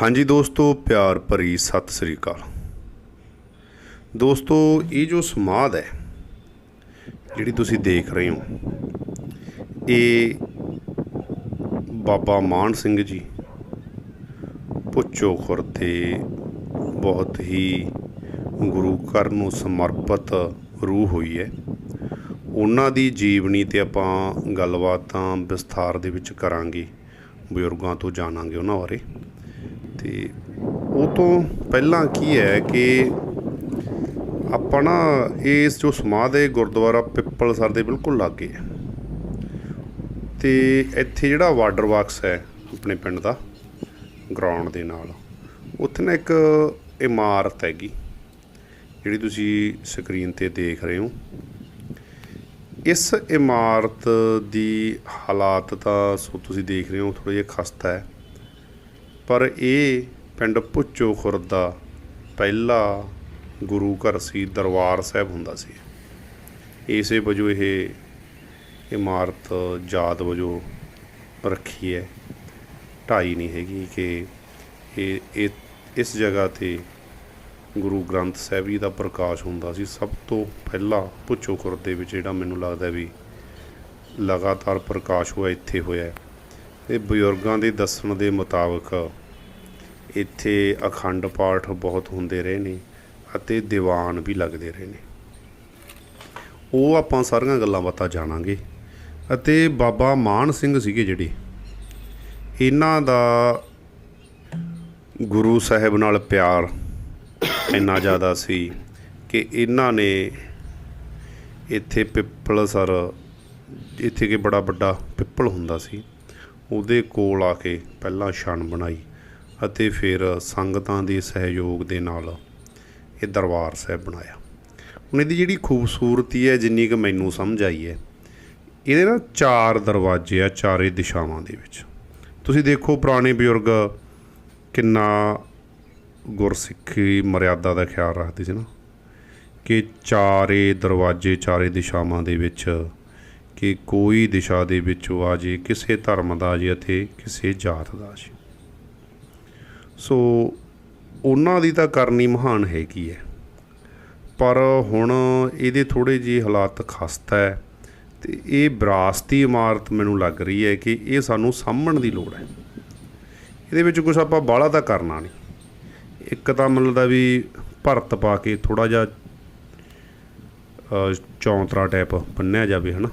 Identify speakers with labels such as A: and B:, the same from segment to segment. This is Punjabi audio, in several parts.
A: ਹਾਂਜੀ ਦੋਸਤੋ, ਪਿਆਰ ਭਰੀ ਸਤਿ ਸ੍ਰੀ ਅਕਾਲ। ਦੋਸਤੋ, ਇਹ ਜੋ ਸਮਾਧ ਹੈ, ਜਿਹੜੀ ਤੁਸੀਂ ਦੇਖ ਰਹੇ ਹੋ, ਇਹ ਬਾਬਾ ਮਾਨ ਸਿੰਘ ਜੀ ਪੁੱਚੋ ਖੁਰਦੇ ਬਹੁਤ ਹੀ ਗੁਰੂ ਘਰ ਨੂੰ ਸਮਰਪਿਤ ਰੂਹ ਹੋਈ ਹੈ। ਉਹਨਾਂ ਦੀ ਜੀਵਨੀ ਤੇ ਆਪਾਂ ਗੱਲਬਾਤਾਂ ਵਿਸਥਾਰ ਦੇ ਵਿੱਚ ਕਰਾਂਗੇ, ਬਜ਼ੁਰਗਾਂ ਤੋਂ ਜਾਣਾਂਗੇ ਉਹਨਾਂ ਬਾਰੇ। ਤੇ ਉਹ ਤੋਂ ਪਹਿਲਾਂ ਕੀ ਹੈ ਕਿ ਆਪਾਂ ਨਾ ਇਸ ਜੋ ਸਮਾਧ ਹੈ, ਗੁਰਦੁਆਰਾ ਪਿੱਪਲ ਸਰ ਦੇ ਬਿਲਕੁਲ ਲਾਗੇ ਹੈ। ਤੇ ਇੱਥੇ ਜਿਹੜਾ ਵਾਟਰ ਬਾਕਸ ਹੈ ਆਪਣੇ ਪਿੰਡ ਦਾ ਗਰਾਊਂਡ ਦੇ ਨਾਲ, ਉੱਥੇ ਨਾ ਇੱਕ ਇਮਾਰਤ ਹੈਗੀ, ਜਿਹੜੀ ਤੁਸੀਂ ਸਕਰੀਨ ਤੇ ਦੇਖ ਰਹੇ ਹੋ। ਇਸ ਇਮਾਰਤ ਦੀ ਹਾਲਾਤ ਤਾਂ ਸੋ ਤੁਸੀਂ ਦੇਖ ਰਹੇ ਹੋ ਥੋੜਾ ਜਿਹਾ ਖਸਤਾ ਹੈ। ਪਰ ਇਹ ਪਿੰਡ ਪੁੱਚੋ ਖੁਰਦ ਦਾ ਪਹਿਲਾ ਗੁਰੂ ਘਰ ਸੀ, ਦਰਬਾਰ ਸਾਹਿਬ ਹੁੰਦਾ ਸੀ। ਇਸੇ ਵਜੋਂ ਇਹ ਇਮਾਰਤ ਯਾਦ ਵਜੋਂ ਰੱਖੀ ਹੈ। ਢਾਈ ਨਹੀਂ ਹੈਗੀ ਕਿ ਇਹ ਇਸ ਜਗ੍ਹਾ ਤੇ ਗੁਰੂ ਗ੍ਰੰਥ ਸਾਹਿਬ ਜੀ ਦਾ ਪ੍ਰਕਾਸ਼ ਹੁੰਦਾ ਸੀ। ਸਭ ਤੋਂ ਪਹਿਲਾਂ ਪੁੱਚੋ ਖੁਰਦ ਦੇ ਵਿੱਚ ਜਿਹੜਾ ਮੈਨੂੰ ਲੱਗਦਾ ਵੀ ਲਗਾਤਾਰ ਪ੍ਰਕਾਸ਼ ਹੋਇਆ, ਇੱਥੇ ਹੋਇਆ। ਹੈ। ਬਜ਼ੁਰਗਾਂ ਦੇ ਦੱਸਣ ਦੇ ਮੁਤਾਬਕ ਇੱਥੇ ਅਖੰਡ ਪਾਠ ਬਹੁਤ ਹੁੰਦੇ ਰਹੇ ਨੇ ਅਤੇ ਦੀਵਾਨ ਵੀ ਲੱਗਦੇ ਰਹੇ ਨੇ। ਉਹ ਆਪਾਂ ਸਾਰੀਆਂ ਗੱਲਾਂ ਬਾਤਾਂ ਜਾਣਾਂਗੇ ਅਤੇ ਬਾਬਾ ਮਾਨ ਸਿੰਘ ਸੀਗੇ ਜਿਹੜੇ, ਇਹਨਾਂ ਦਾ ਗੁਰੂ ਸਾਹਿਬ ਨਾਲ ਪਿਆਰ ਇੰਨਾ ਜ਼ਿਆਦਾ ਸੀ ਕਿ ਇਹਨਾਂ ਨੇ ਇੱਥੇ ਪਿੱਪਲ ਸਰ, ਇੱਥੇ ਕਿ ਬੜਾ ਵੱਡਾ ਪਿੱਪਲ ਹੁੰਦਾ ਸੀ, ਉਹਦੇ ਕੋਲ ਆ ਕੇ ਪਹਿਲਾਂ ਛਣ ਬਣਾਈ। ਅਤੇ ਫਿਰ ਸੰਗਤਾਂ ਦੇ ਸਹਿਯੋਗ ਦੇ ਨਾਲ ਇਹ ਦਰਬਾਰ ਸਾਹਿਬ ਬਣਾਇਆ। ਹੁਣ ਇਹਦੀ ਜਿਹੜੀ ਖੂਬਸੂਰਤੀ ਹੈ, ਜਿੰਨੀ ਕਿ ਮੈਨੂੰ ਸਮਝ ਆਈ ਹੈ, ਇਹਦੇ ਨਾ ਚਾਰ ਦਰਵਾਜ਼ੇ ਆ ਚਾਰੇ ਦਿਸ਼ਾਵਾਂ ਦੇ ਵਿੱਚ। ਤੁਸੀਂ ਦੇਖੋ ਪੁਰਾਣੇ ਬਜ਼ੁਰਗ ਕਿੰਨਾ ਗੁਰਸਿੱਖੀ ਮਰਿਆਦਾ ਦਾ ਖਿਆਲ ਰੱਖਦੇ ਸੀ ਨਾ, ਕਿ ਚਾਰੇ ਦਰਵਾਜ਼ੇ ਚਾਰੇ ਦਿਸ਼ਾਵਾਂ ਦੇ ਵਿੱਚ, ਕਿ ਕੋਈ ਦਿਸ਼ਾ ਦੇ ਵਿੱਚ ਆ ਜੇ, ਕਿਸੇ ਧਰਮ ਦਾ ਜੇ, ਅਤੇ ਕਿਸੇ ਜਾਤ ਦਾ ਜੀ। ਸੋ ਉਹਨਾਂ ਦੀ ਤਾਂ ਕਰਨੀ ਮਹਾਨ ਹੈਗੀ ਹੈ। ਪਰ ਹੁਣ ਇਹਦੇ ਥੋੜੇ ਜਿਹੇ ਹਾਲਾਤ ਖਸਤਾ ਹੈ ਤੇ ਇਹ ਵਿਰਾਸਤੀ ਇਮਾਰਤ ਮੈਨੂੰ ਲੱਗ ਰਹੀ ਹੈ ਕਿ ਇਹ ਸਾਨੂੰ ਸਾਂਭਣ ਦੀ ਲੋੜ ਹੈ। ਇਹਦੇ ਵਿੱਚ ਕੁਝ ਆਪਾਂ ਬਾਹਲਾ ਤਾਂ ਕਰਨਾ ਨਹੀਂ। ਇੱਕ ਤਾਂ ਮਤਲਬ ਵੀ ਭਰਤ ਪਾ ਕੇ ਥੋੜਾ ਜਿਹਾ ਚੌਂਤਰਾ ਟਾਈਪ ਬੰਨਿਆ ਜਾਵੇ, ਹਨਾ?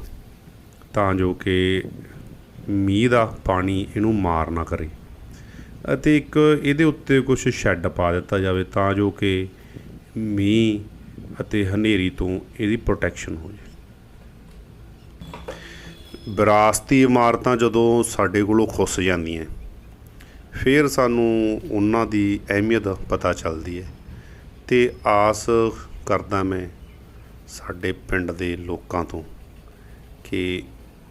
A: ਤਾਂ ਜੋ ਕਿ ਮੀਂਹ ਦਾ ਪਾਣੀ ਇਹਨੂੰ ਮਾਰ ਨਾ ਕਰੇ। ਅਤੇ ਇੱਕ ਇਹਦੇ ਉੱਤੇ ਕੁਝ ਸ਼ੈੱਡ ਪਾ ਦਿੱਤਾ ਜਾਵੇ ਤਾਂ ਜੋ ਕਿ ਮੀਂਹ ਅਤੇ ਹਨੇਰੀ ਤੋਂ ਇਹਦੀ ਪ੍ਰੋਟੈਕਸ਼ਨ ਹੋ ਜਾਵੇ। ਵਿਰਾਸਤੀ ਇਮਾਰਤਾਂ ਜਦੋਂ ਸਾਡੇ ਕੋਲੋਂ ਖੁੱਸ ਜਾਂਦੀਆਂ, ਫਿਰ ਸਾਨੂੰ ਉਹਨਾਂ ਦੀ ਅਹਿਮੀਅਤ ਪਤਾ ਚੱਲਦੀ ਹੈ ਤੇ ਆਸ ਕਰਦਾ ਮੈਂ ਸਾਡੇ ਪਿੰਡ ਦੇ ਲੋਕਾਂ ਤੋਂ ਕਿ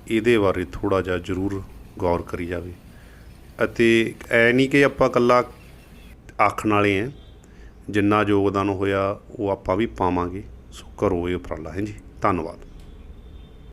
A: ਇਹਦੇ ਬਾਰੇ ਥੋੜਾ ਜਿਹਾ ਜ਼ਰੂਰ ਗੌਰ ਕਰੀ ਜਾਵੇ। ਅਤੇ ਐ ਨਹੀਂ ਕਿ ਆਪਾਂ ਇਕੱਲਾ ਆਖਣ ਵਾਲੇ ਆ ਜਿੰਨਾ ਯੋਗਦਾਨ ਹੋਇਆ, ਉਹ ਆਪਾਂ ਵੀ ਪਾਵਾਂਗੇ। ਸੋ ਕਰੋ ਇਹ ਉਪਰਾਲਾ, ਹੈ ਜੀ। ਧੰਨਵਾਦ।